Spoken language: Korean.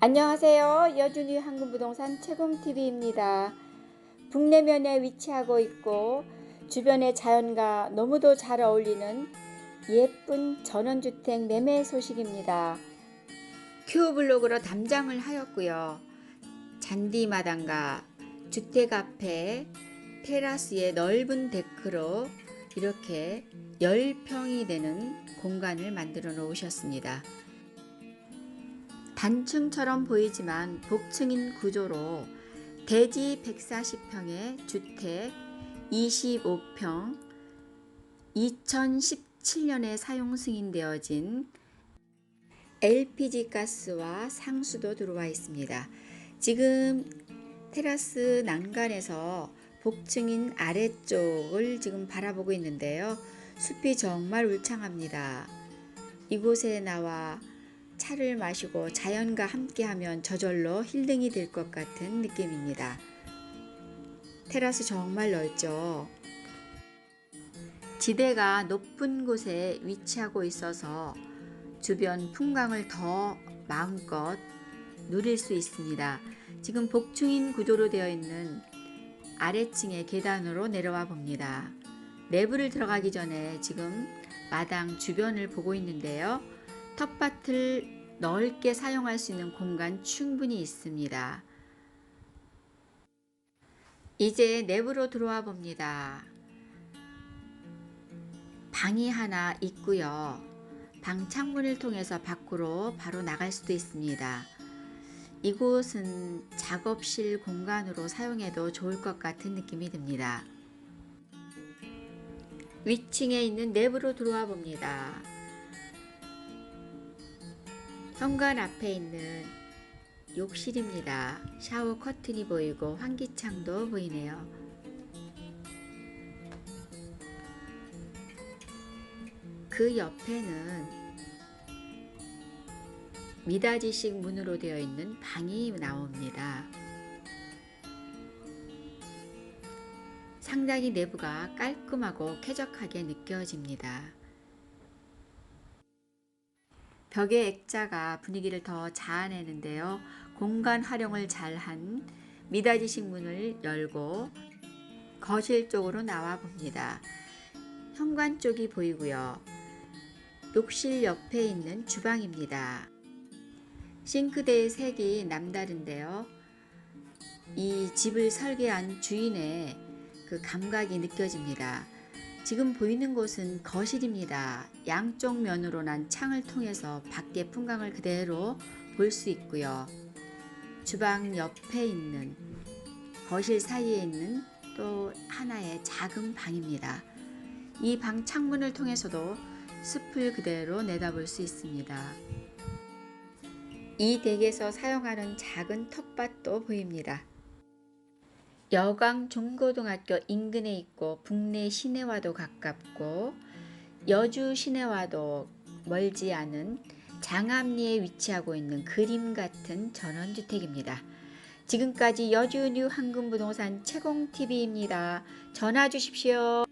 안녕하세요. 여준이 한국부동산 채공TV입니다. 북내면에 위치하고 있고 주변의 자연과 너무도 잘 어울리는 예쁜 전원주택 매매 소식입니다. 큐브블록으로 담장을 하였고요. 잔디마당과 주택 앞에 테라스에 넓은 데크로 이렇게 10평이 되는 공간을 만들어 놓으셨습니다. 단층처럼 보이지만 복층인 구조로 대지 140평의 주택 25평 2017년에 사용 승인되어진 LPG 가스와 상수도 들어와 있습니다. 지금 테라스 난간에서 복층인 아래쪽을 지금 바라보고 있는데요. 숲이 정말 울창합니다. 이곳에 나와 차를 마시고 자연과 함께하면 저절로 힐링이 될 것 같은 느낌입니다. 테라스 정말 넓죠. 지대가 높은 곳에 위치하고 있어서 주변 풍광을 더 마음껏 누릴 수 있습니다. 지금 복층인 구조로 되어 있는 아래층의 계단으로 내려와 봅니다. 내부를 들어가기 전에 지금 마당 주변을 보고 있는데요. 텃밭을 넓게 사용할 수 있는 공간 충분히 있습니다. 이제 내부로 들어와 봅니다. 방이 하나 있고요. 방 창문을 통해서 밖으로 바로 나갈 수도 있습니다. 이곳은 작업실 공간으로 사용해도 좋을 것 같은 느낌이 듭니다. 위층에 있는 내부로 들어와 봅니다. 현관 앞에 있는 욕실입니다. 샤워 커튼이 보이고 환기창도 보이네요. 그 옆에는 미닫이식 문으로 되어 있는 방이 나옵니다. 상당히 내부가 깔끔하고 쾌적하게 느껴집니다. 벽의 액자가 분위기를 더 자아내는데요. 공간 활용을 잘한 미닫이식 문을 열고 거실 쪽으로 나와 봅니다. 현관 쪽이 보이고요. 욕실 옆에 있는 주방입니다. 싱크대의 색이 남다른데요. 이 집을 설계한 주인의 그 감각이 느껴집니다. 지금 보이는 곳은 거실입니다. 양쪽 면으로 난 창을 통해서 밖의 풍광을 그대로 볼 수 있고요. 주방 옆에 있는 거실 사이에 있는 또 하나의 작은 방입니다. 이 방 창문을 통해서도 숲을 그대로 내다볼 수 있습니다. 이 댁에서 사용하는 작은 텃밭도 보입니다. 여강 중고등학교 인근에 있고 북내 시내와도 가깝고 여주 시내와도 멀지 않은 장암리에 위치하고 있는 그림 같은 전원주택입니다. 지금까지 여주 뉴 황금부동산 채공TV입니다. 전화 주십시오.